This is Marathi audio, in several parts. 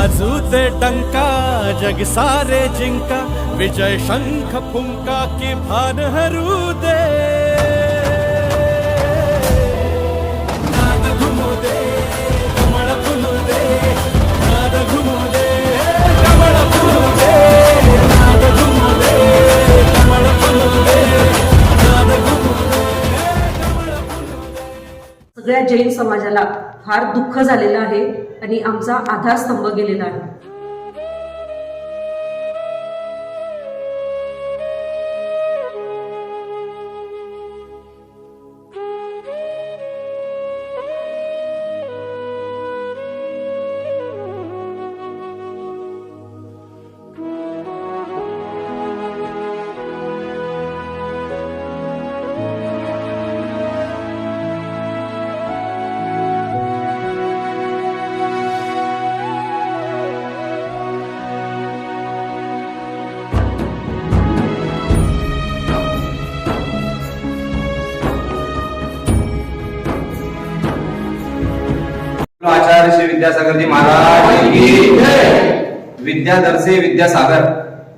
बाजूचे टंका डंका जग सारे जिंका विजय शंख फुंका की भान हरू दे। नाद दे दे नाद दे दे दे दे। सगळ्या जैन समाजाला फार दुःख झालेलं आहे. आणि आमचा आधारस्तंभ गेलेला आहे. आचार्य श्री विद्यासागर जी महाराज की से विद्यासागर।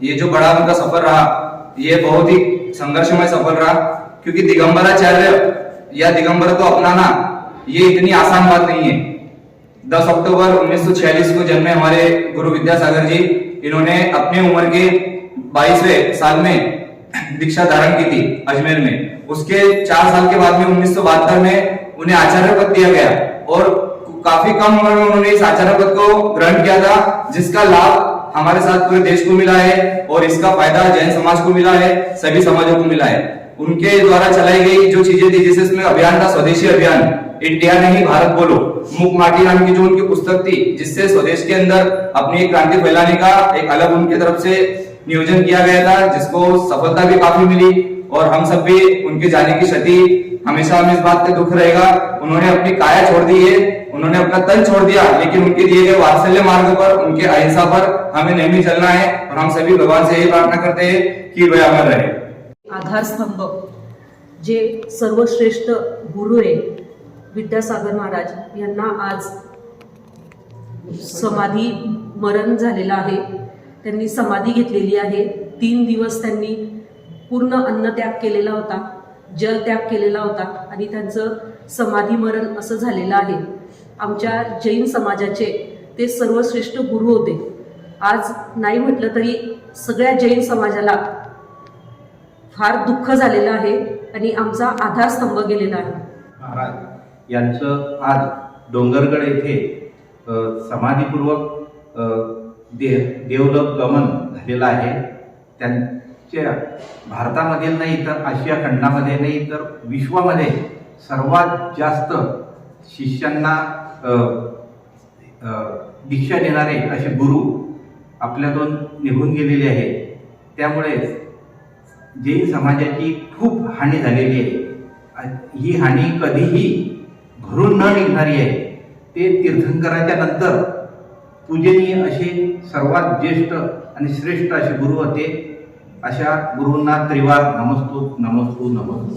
ये जो बड़ा उनका सफ़र रहा ये बहुत ही संघर्षमय सफ़र रहा क्योंकि दिगंबराचार्य या दिगंबर को अपनाना ये इतनी आसान बात नहीं है। 10 अक्टूबर 1946 को जन्मे हमारे गुरु विद्यासागर जी। इन्होंने अपनी उम्र के 22वें साल में दीक्षा धारण की थी अजमेर में। उसके चार साल के बाद में उन्नीस सौ बहत्तर में उन्हें आचार्य पद दिया गया और काफ़ी कम उम्र में उन्होंने इस आचार्य पद को ग्रहण किया था, जिसका लाभ हमारे साथ पूरे देश को मिला है और इसका फ़ायदा जैन समाज को मिला है, सभी समाजों को मिला है। उनके द्वारा चलाई गई जो चीज़ें थी, जैसे इसमें अभियान था, स्वदेशी अभियान, इंडिया नहीं, भारत बोलो, मुख माटी नाम की जो उनकी पुस्तक थी, जिससे स्वदेश के अंदर अपनी एक क्रांति फैलाने का एक अलग उनकी तरफ़ से नियोजन किया गया था, जिसको सफलता भी काफ़ी मिली और हम सब भी उनके जाने की क्षति हमेशा हमें इस बात पे दुख रहेगा। उन्होंने अपनी काया छोड़ दी है उन्होंने अपना तन छोड़ दिया लेकिन उनके दिए गए वात्सल्य मार्ग पर उनके अहिंसा पर हमें नहीं चलना है और हम सभी भगवान से यही प्रार्थना करते हैं कि वह अमर रहे। आधारस्तंभ जे सर्वश्रेष्ठ गुरु आहे विद्यासागर महाराज यांना आज समाधी मरण झालेलं आहे. त्यांनी समाधी घेतलेली आहे. तीन दिवस त्यांनी पूर्ण अन्न त्याग केलेला होता जल त्याग केलेला होता आणि त्यांचं समाधी मरण असं झालेलं आहे. आमच्या जैन समाजाचे ते सर्वश्रेष्ठ गुरु होते. आज नाही म्हटलं तरी सगळ्या जैन समाजाला फार दुःख झालेलं आहे आणि आमचा आधारस्तंभ गेलेला आहे. महाराज यांचं आज डोंगरगड येथे समाधीपूर्वक दे देवलोक गमन झालेलं आहे. त्यांच्या भारतामधील नाही तर आशिया खंडामध्ये नाही तर विश्वामध्ये सर्वात जास्त शिष्यांना दीक्षा देणारे असे गुरु आपल्यातून निघून गेलेले आहे त्यामुळेच जैन समाजाची खूप हानी झालेली आहे. ही हानी कधीही भरून न निघणारी आहे. ते तीर्थंकराच्या नंतर पूजनीय असे सर्वात ज्येष्ठ आणि श्रेष्ठ असे गुरु होते. अशा गुरूंना त्रिवार नमस्तू नमस्तू नमस्तू.